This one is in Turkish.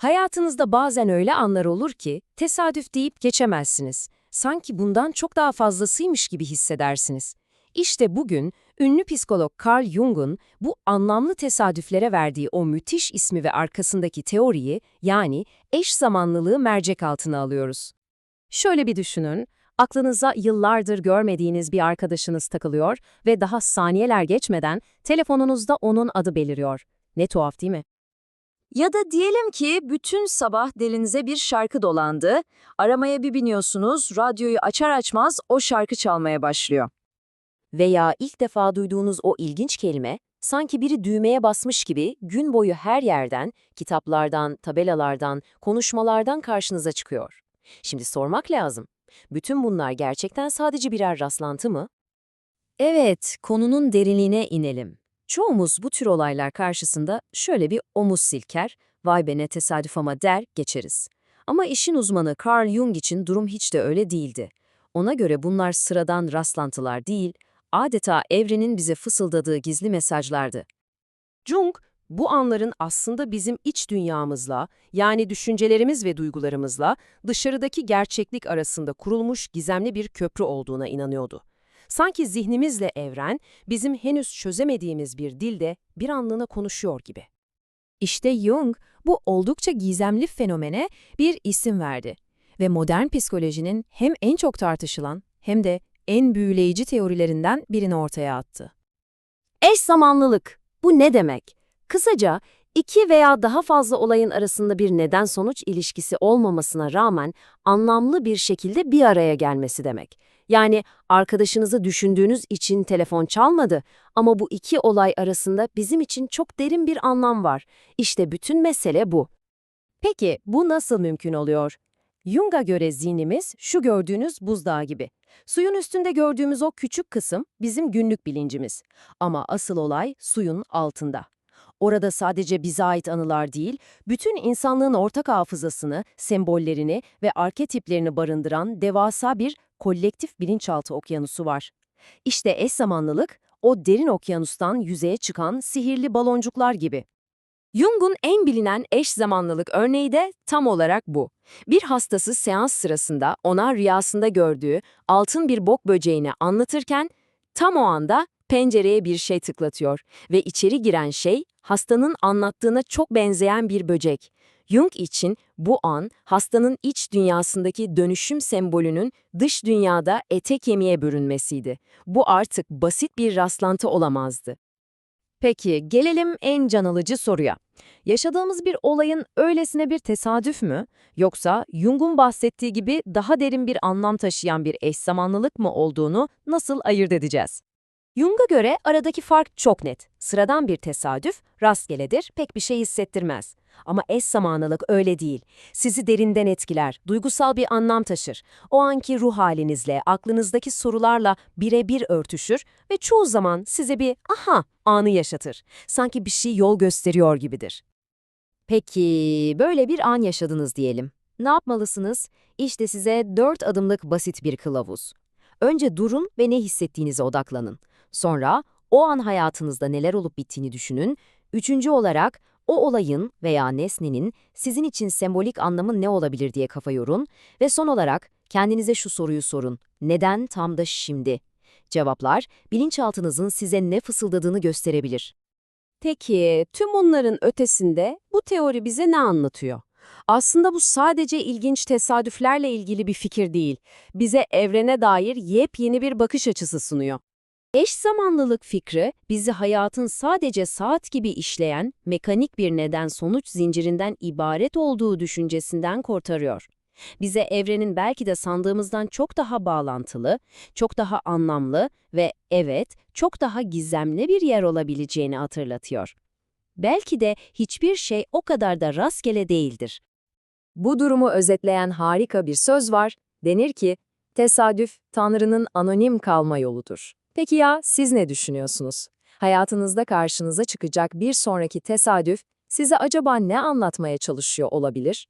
Hayatınızda bazen öyle anlar olur ki tesadüf deyip geçemezsiniz. Sanki bundan çok daha fazlasıymış gibi hissedersiniz. İşte bugün ünlü psikolog Carl Jung'un bu anlamlı tesadüflere verdiği o müthiş ismi ve arkasındaki teoriyi yani eş zamanlılığı mercek altına alıyoruz. Şöyle bir düşünün, aklınıza yıllardır görmediğiniz bir arkadaşınız takılıyor ve daha saniyeler geçmeden telefonunuzda onun adı beliriyor. Ne tuhaf değil mi? Ya da diyelim ki bütün sabah dilinize bir şarkı dolandı, aramaya bir biniyorsunuz, radyoyu açar açmaz o şarkı çalmaya başlıyor. Veya ilk defa duyduğunuz o ilginç kelime, sanki biri düğmeye basmış gibi gün boyu her yerden, kitaplardan, tabelalardan, konuşmalardan karşınıza çıkıyor. Şimdi sormak lazım. Bütün bunlar gerçekten sadece birer rastlantı mı? Evet, konunun derinliğine inelim. Çoğumuz bu tür olaylar karşısında şöyle bir omuz silker, vay be ne tesadüf ama der geçeriz. Ama işin uzmanı Carl Jung için durum hiç de öyle değildi. Ona göre bunlar sıradan rastlantılar değil, adeta evrenin bize fısıldadığı gizli mesajlardı. Jung, bu anların aslında bizim iç dünyamızla, yani düşüncelerimiz ve duygularımızla dışarıdaki gerçeklik arasında kurulmuş gizemli bir köprü olduğuna inanıyordu. Sanki zihnimizle evren, bizim henüz çözemediğimiz bir dilde bir anlığına konuşuyor gibi. İşte Jung, bu oldukça gizemli fenomene bir isim verdi ve modern psikolojinin hem en çok tartışılan hem de en büyüleyici teorilerinden birini ortaya attı. Eş zamanlılık. Bu ne demek? Kısaca, iki veya daha fazla olayın arasında bir neden-sonuç ilişkisi olmamasına rağmen anlamlı bir şekilde bir araya gelmesi demek. Yani arkadaşınızı düşündüğünüz için telefon çalmadı ama bu iki olay arasında bizim için çok derin bir anlam var. İşte bütün mesele bu. Peki bu nasıl mümkün oluyor? Jung'a göre zihnimiz şu gördüğünüz buzdağı gibi. Suyun üstünde gördüğümüz o küçük kısım bizim günlük bilincimiz. Ama asıl olay suyun altında. Orada sadece bize ait anılar değil, bütün insanlığın ortak hafızasını, sembollerini ve arketiplerini barındıran devasa bir kolektif bilinçaltı okyanusu var. İşte eş zamanlılık, o derin okyanustan yüzeye çıkan sihirli baloncuklar gibi. Jung'un en bilinen eş zamanlılık örneği de tam olarak bu. Bir hastası seans sırasında ona rüyasında gördüğü altın bir bok böceğini anlatırken tam o anda pencereye bir şey tıklatıyor ve içeri giren şey hastanın anlattığına çok benzeyen bir böcek. Jung için bu an hastanın iç dünyasındaki dönüşüm sembolünün dış dünyada ete kemiğe bürünmesiydi. Bu artık basit bir rastlantı olamazdı. Peki gelelim en can alıcı soruya. Yaşadığımız bir olayın öylesine bir tesadüf mü yoksa Jung'un bahsettiği gibi daha derin bir anlam taşıyan bir eş zamanlılık mı olduğunu nasıl ayırt edeceğiz? Jung'a göre aradaki fark çok net. Sıradan bir tesadüf, rastgeledir, pek bir şey hissettirmez. Ama eş zamanlılık öyle değil. Sizi derinden etkiler, duygusal bir anlam taşır. O anki ruh halinizle, aklınızdaki sorularla birebir örtüşür ve çoğu zaman size bir aha anı yaşatır. Sanki bir şey yol gösteriyor gibidir. Peki, böyle bir an yaşadınız diyelim. Ne yapmalısınız? İşte size dört adımlık basit bir kılavuz. Önce durun ve ne hissettiğinize odaklanın. Sonra o an hayatınızda neler olup bittiğini düşünün. Üçüncü olarak o olayın veya nesnenin sizin için sembolik anlamı ne olabilir diye kafa yorun. Ve son olarak kendinize şu soruyu sorun. Neden tam da şimdi? Cevaplar, bilinçaltınızın size ne fısıldadığını gösterebilir. Peki, tüm bunların ötesinde bu teori bize ne anlatıyor? Aslında bu sadece ilginç tesadüflerle ilgili bir fikir değil. Bize evrene dair yepyeni bir bakış açısı sunuyor. Eş zamanlılık fikri bizi hayatın sadece saat gibi işleyen mekanik bir neden-sonuç zincirinden ibaret olduğu düşüncesinden kurtarıyor. Bize evrenin belki de sandığımızdan çok daha bağlantılı, çok daha anlamlı ve evet, çok daha gizemli bir yer olabileceğini hatırlatıyor. Belki de hiçbir şey o kadar da rastgele değildir. Bu durumu özetleyen harika bir söz var. Denir ki, tesadüf Tanrı'nın anonim kalma yoludur. Peki ya siz ne düşünüyorsunuz? Hayatınızda karşınıza çıkacak bir sonraki tesadüf size acaba ne anlatmaya çalışıyor olabilir?